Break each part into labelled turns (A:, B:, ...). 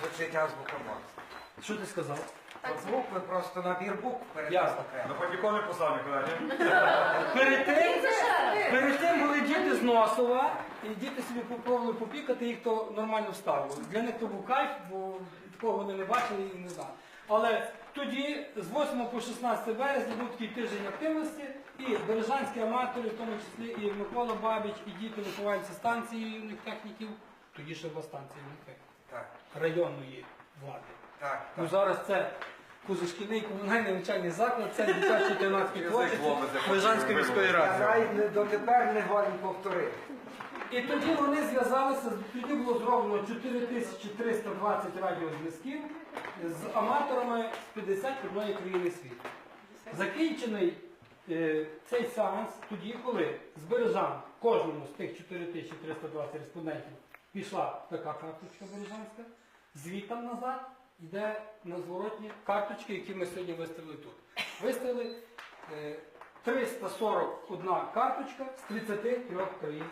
A: Звучить азбука Морзе.
B: Що ти сказав?
A: От букви просто набір букв перед
B: Ясно.
A: окремо.
C: Ну, Патікони послав Миколаїв.
B: Перед тим, перед тим були діти з Носова, і діти собі попробували попікати, їх то нормально вставило. Для них то був кайф, бо такого вони не бачили і не знали. Але тоді, з 8 по 16 березня, був такий тиждень активності, і бережанські аматори, в тому числі і Микола Бабіч, і діти вихованці станції юних техніків, тоді ще була станція юних техніків,
A: Так,
B: районної влади.
A: так,
B: Ну
A: так.
B: зараз це позашкільний комунальний навчальний заклад, це дитячий юнацький творчість Бережанської міської
A: Я
B: ради.
A: навіть не- дотепер не годен повторити.
B: І тоді вони зв'язалися, тоді було зроблено 4320 радіозв'язків з аматорами з 51 країни світу. Закінчений е, цей сеанс тоді, коли з Бережан кожному з тих 4320 респондентів пішла така карточка бережанська, звітом назад йде на зворотні карточки, які ми сьогодні виставили тут. Виставили е, 341 карточка з 33 країн.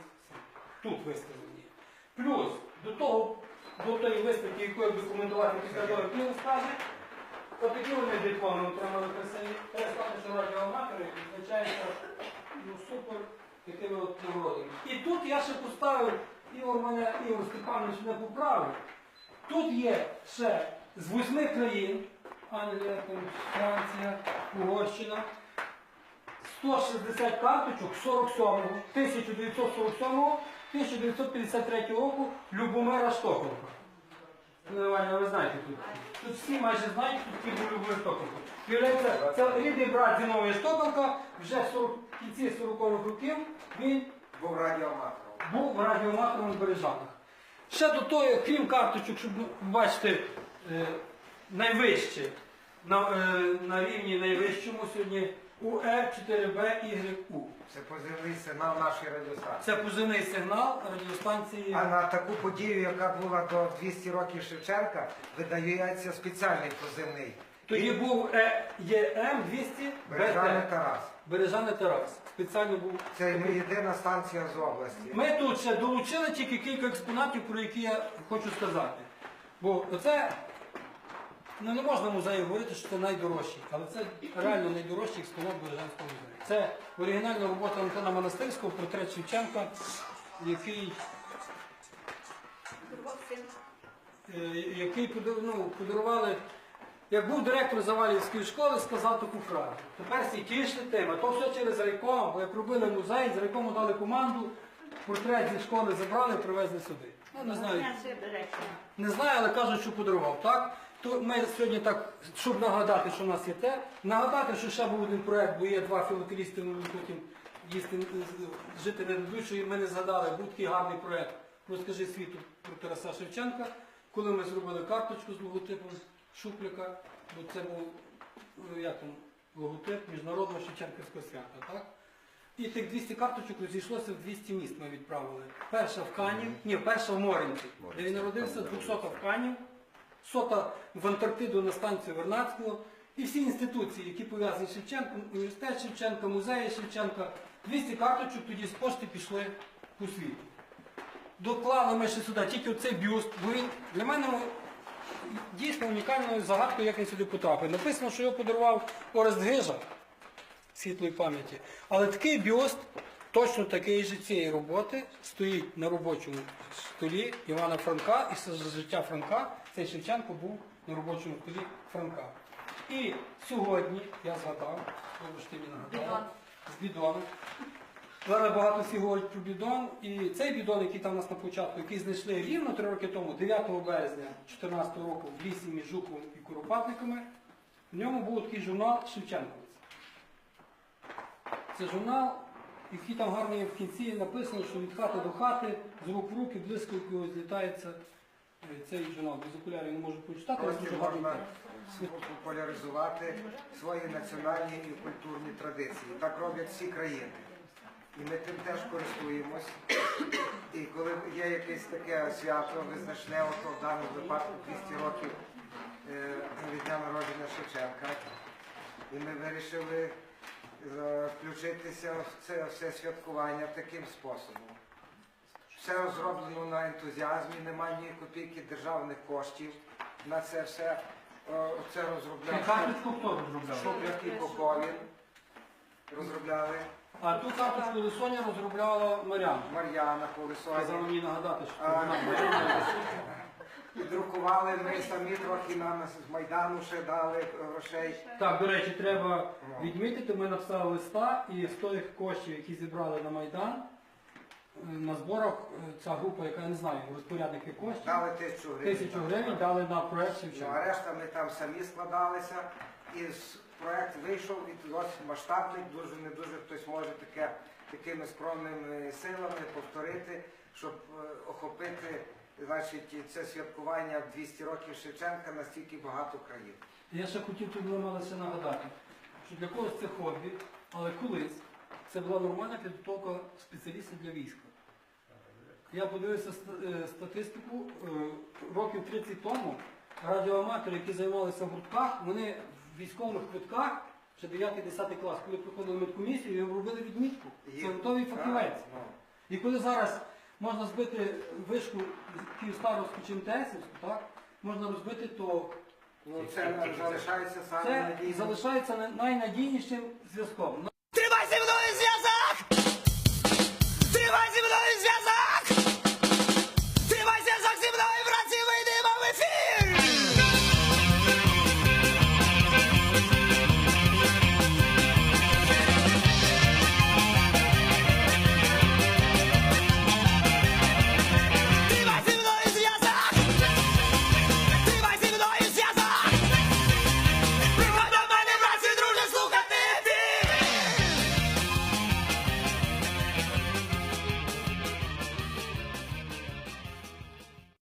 B: Тут виставлені. Плюс до того, до тої виставки, якою документувати після того, як він скаже, отакі вони дипломи отримали красиві. Перестати, що радіоаматори відзначається ну, супер такими от нагородами. І тут я ще поставив, Ігор мене, Ігор Степанович не поправив. Тут є ще з восьми країн, Англія, Франція, Угорщина, 160 карточок 47-го, 1947-го, 1953 року Любомира Штоколка. Ну, Ваня, ви знаєте тут. Тут всі майже знають, тут був Любомир Штоколка. Виявляється, це рідний брат Зінової Штоколка, вже в кінці 40-х років він
A: Був радіоаматором.
B: Був радіоматором в Бережанах. Ще до того, крім карточок, щоб бачите, найвище, на, е, на рівні найвищому сьогодні УЕ 4Б
A: Це позивний сигнал нашої радіостанції.
B: Це позивний сигнал радіостанції.
A: А на таку подію, яка була до 200 років Шевченка, видається спеціальний позивний.
B: Тоді був е, ЄМ 200
A: Бережани
B: БТ.
A: Тарас.
B: Бережани Тарас. Спеціально був.
A: Це ми єдина станція з області.
B: Ми тут ще долучили тільки кілька експонатів, про які я хочу сказати. Бо це ну, не можна в музеї говорити, що це найдорожчий, але це реально найдорожчий експонат Бережанського музею. Це оригінальна робота Антона Монастирського, портрет Шевченка, який, е, який ну, подарували. Як був директор Завалівської школи, сказав таку фразу. Тепер всі тим, то все через райком, бо як робили музей, з райкому дали команду, портрет зі школи забрали, привезли сюди. Ну, не знаю, не знаю, але кажуть, що подарував. Так? То ми сьогодні так, щоб нагадати, що в нас є те, нагадати, що ще був один проект, бо є два філателісти, ми потім їсти жити не дадуть, що ми не згадали, був такий гарний проект. Розкажи світу про Тараса Шевченка, коли ми зробили карточку з логотипом Шупляка, бо це був е, як там, логотип міжнародного Шевченківського свята. Так? І тих 200 карточок розійшлося в 200 міст ми відправили. Перша в Канів, ні, перша в Моринці, де він народився, 200 в Канів, сота в Антарктиду на станцію Вернадського. І всі інституції, які пов'язані з Шевченком, університет Шевченка, музеї Шевченка, 200 карточок тоді з пошти пішли по світу. Доклали ми ще сюди тільки оцей бюст, бо він для мене дійсно унікальною загадкою, як він сюди потрапив. Написано, що його подарував Орест Гижа світлої пам'яті. Але такий бюст, точно такий же цієї роботи, стоїть на робочому столі Івана Франка, і за життя Франка цей Шевченко був на робочому столі Франка. І сьогодні я згадав, вибачте, мені нагадав, з бідоном. Зараз багато всі говорять про бідон. І цей бідон, який там у нас на початку, який знайшли рівно три роки тому, 9 березня 2014 року в лісі між Жуком і Куропатниками, в ньому був такий журнал Шевченковець. Це журнал, який там гарно є в кінці написано, що від хати до хати, з рук в руки, блискавкою злітається е, цей журнал. Без окулярів не можу прочитати, але дуже гарний текст.
A: популяризувати свої національні і культурні традиції. Так роблять всі країни. І ми тим теж користуємось. І коли є якесь таке свято визначне, ото в даному випадку 200 років е, від дня народження Шевченка, і ми вирішили е, включитися в це все святкування таким способом. Все розроблено на ентузіазмі, немає ні копійки державних коштів на це все. Це
B: хто розробляв?
A: Поповін. Розробляли
B: А ту карточку Лисоня розробляла Мар'яна.
A: Мар'яна Колесоні.
B: мені нагадати, що
A: А,
B: вона Мар'яна.
A: Друкували ми самі трохи нам з Майдану ще дали грошей.
B: Так, до речі, треба відмітити, ми написали листа і з тих коштів, які зібрали на Майдан, е, на зборах е, ця група, яка я не знаю, розпорядники коштів,
A: Дали тисячу гривень.
B: тисячу гривень дали на проект
A: Ну, а решта ми там самі складалися. І з- проект вийшов і досить масштабний, дуже не дуже хтось може таке такими скромними силами повторити, щоб е, охопити значить, це святкування 200 років Шевченка на стільки багато країн.
B: Я ще хотів тут ми мали нагадати, що для когось це хобі, але колись це була нормальна підготовка спеціалістів для війська. Я подивився е, статистику е, років 30 тому. Радіоаматори, які займалися в гуртках, вони військових квитках, ще 9-10 клас, коли проходили медкомісію, їм робили відмітку. Це готовий фахівець.
A: ну.
B: І коли зараз можна збити вишку Київстаровську чи МТСівську, так, можна розбити, то
A: Ну, це залишається саме
B: це
A: надійним.
B: залишається найнадійнішим зв'язком.